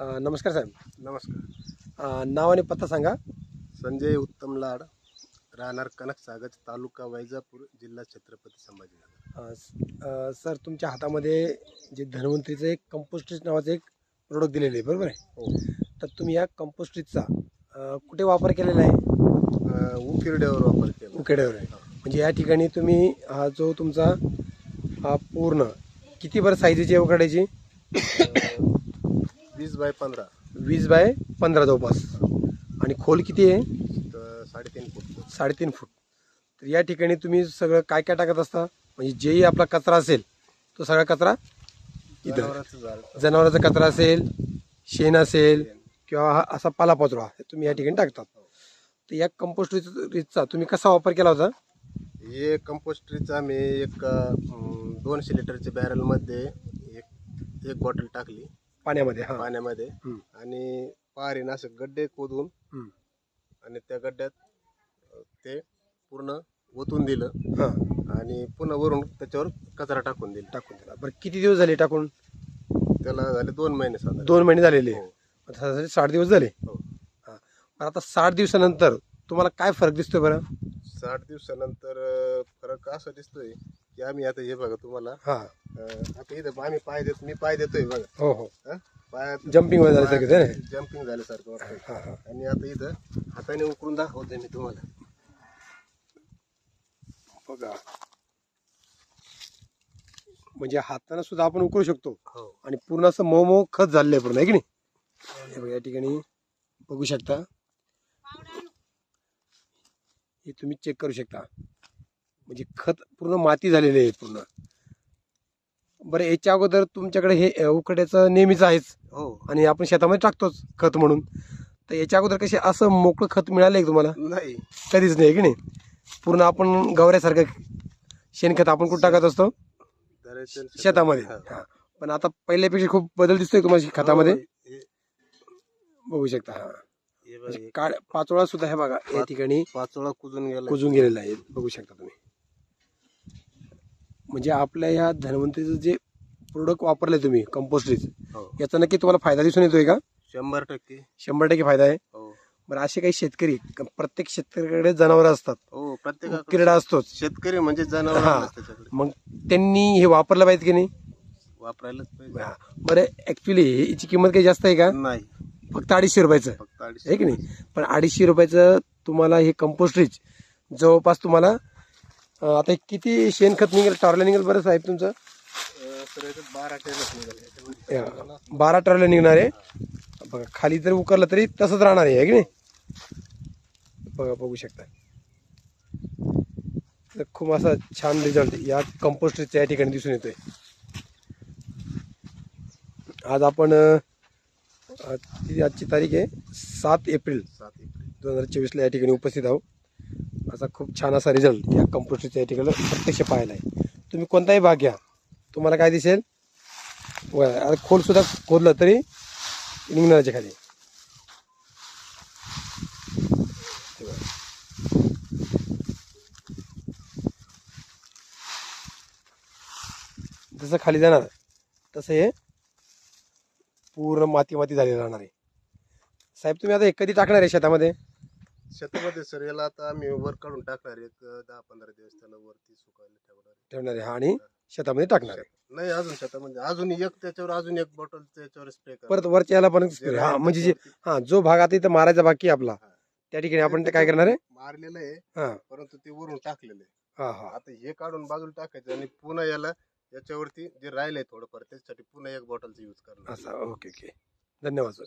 अ, नमस्कार साहेब. नमस्कार. अ, नाव आणि पत्ता सांगा. संजय उत्तम लाड राहणार कनक सागज तालुका वैजापूर जिल्हा छत्रपती संभाजीनगर. अ, स- अ, सर तुमच्या हातामध्ये जे धन्वंतरीचं एक कंपोस्टिज नावाचं एक प्रोडक्ट दिलेलं आहे बरोबर आहे? हो. तर तुम्ही या कंपोस्टिजचा अ, कुठे वापर केलेला आहे? अं, उकिरड्यावर वापर केला. उकेड्यावर आहे. म्हणजे या ठिकाणी तुम्ही हा जो तुमचा हा पूर्ण किती बरं साईजची आहे उकड्याची अं, वीस बाय पंधरा. वीस बाय पंधरा जवळपास आणि खोल किती आहे? तर साडेतीन फूट. साडेतीन फूट. तर या ठिकाणी तुम्ही सगळं काय काय टाकत असता? म्हणजे जेही आपला कचरा असेल तो सगळा कचरा इथं. जनावराचं झाड. जनावरांचा कचरा असेल शेण असेल किंवा हा असा पालापाचोळा हे तुम्ही या ठिकाणी टाकतात. तर या कंपोस्ट रिचचा तुम्ही कसा वापर केला होता? हे कंपोस्टरीचा आम्ही एक अं, दोनशे लिटरच्या बॅरलमध्ये एक एक बॉटल टाकली. पाण्यामध्ये हा. पाण्यामध्ये. हम्म. आणि पारीनं असे गड्डे खोदून हम्म. आणि त्या गड्ड्यात अं, ते पूर्ण ओतून दिलं. हा. आणि पुन्हा वरून त्याच्यावर कचरा टाकून दिला. टाकून दिला. बरं किती दिवस झाले टाकून? त्याला झाले दोन महिने साधारण. दोन महिने झालेले. हो. आता सरासरी साठ दिवस झाले. हो. हा. आता साठ दिवसानंतर तुम्हाला काय फरक दिसतोय बरं? साठ दिवसानंतर अं, फरक असा दिसतोय की आम्ही आता हे बघा तुम्हाला. हा. अं, आता इथं आम्ही पाय देत मी पाय देतोय बघा. हो हो. हं? पायात जम्पिंग वगैरे झाल्यासारखं जम्पिंग झाल्यासारखं वाटतंय. हा हा. आणि आता इथं हाताने उकळून दाखवतोय मी तुम्हाला. बघा. म्हणजे हाताने सुद्धा आपण उकळू शकतो. हो. आणि पूर्ण असं मऊ मऊ खत झालेलं आहे पूर्ण आहे की नाही? हे बघा या ठिकाणी बघू शकता. हे तुम्ही चेक करू शकता. म्हणजे खत पूर्ण माती झालेली आहे पूर्ण. बरं याच्या अगोदर तुमच्याकडे हे उकड्याचं नेहमीच आहेच. हो. आणि आपण शेतामध्ये टाकतोच खत म्हणून. तर याच्या अगोदर कसे असं मोकळं खत मिळालं आहे तुम्हाला? नाही. कधीच नाही की नाही? पूर्ण आपण गवऱ्यासारखं शेणखत आपण कुठं टाकत असतो? शेतामध्ये. हा. पण आता पहिल्यापेक्षा खूप बदल दिसतोय तुम्हाला खतामध्ये हो, बघू शकता हा. म्हणजे काळ पाचोळा सुद्धा हे बघा या ठिकाणी पाचोळा कुजून गेला कुजून गेलेला आहे. बघू शकता तुम्ही. म्हणजे आपल्या ह्या धन्वंतरीचं जे प्रोडक्ट वापरले तुम्ही कंपोस्टरीच हो. याचा नक्की तुम्हाला फायदा दिसून येतोय का? शंभर टक्के. शंभर टक्के फायदा आहे. हो. बरं असे काही शेतकरी क- प्रत्येक शेतकऱ्याकडे जनावर असतात. हो प्रत्येकाकडे किरडा असतोच. शेतकरी म्हणजे जनावर हा. त्याच्याकडे. मग त्यांनी हे वापरलं पाहिजे की नाही? वापरायलाच पाहिजे. हा. बरं ऍक्च्युली याची किंमत काही जास्त आहे का? नाही. फक्त अडीचशे रुपयाचं. फक्त अडीचशे आहे की नाही? पण अडीचशे रुपयाचं तुम्हाला हे कंपोस्टरीच जवळपास तुम्हाला अं, आता किती शेणखत निघेल? टारला निघेल बरं साहेब तुमचं? अं, तर याच्यात बारा टेलर निघाले याच्यामध्ये या, बारा टारला निघणार आहे. बघा खाली जर उकरलं तरी तसंच राहणार आहे है की नाही? बघा बघू शकता. तर खूप असा छान रिझल्ट या कंपोस्टरीच्या या ठिकाणी दिसून येतोय. आज आपण अं, आज ती- आजची तारीख आहे सात एप्रिल. सात एप्रिल. दोन हजार चोवीसला या ठिकाणी उपस्थित आहो असा खूप छान असा रिझल्ट या कंपोस्टरच्या या ठिकाणी प्रत्यक्ष पाहायला आहे. तुम्ही कोणताही भाग घ्या. तुम्हाला काय दिसेल? व खोलसुद्धा खोदलं तरी निघणाराच्या खाली. जसं खाली जाणार तसं हे पूर्ण माती माती झालेलं राहणार आहे. साहेब तुम्ही आता हे कधी टाकणार आहे शेतामध्ये? शेतामध्ये सर याला आता आम्ही वर काढून टाकणार आहे. एक दहा पंधरा दिवस त्याला वरती सुकायला ठेवणार. ठेवणार आहे हा आणि शेतामध्ये टाकणार आहे. नाही अजून शेतामध्ये अजून एक त्याच्यावर अजून एक बॉटल त्याच्यावर स्प्रे परत वरच्या याला पण जे हा म्हणजे जे हा जो भाग आता इथं मारायचा बाकी आपला हा. त्या ठिकाणी आपण ते काय करणार आहे? मारलेलं आहे हा. परंतु ते वरून टाकलेलं आहे. हा हा. आता हे काढून बाजूला टाकायचं आणि पुन्हा याला याच्यावरती जे राहिलंय थोडंफार त्याच्यासाठी पुन्हा एक बॉटलचा यूज करणार असं ओके ओके. धन्यवाद सर.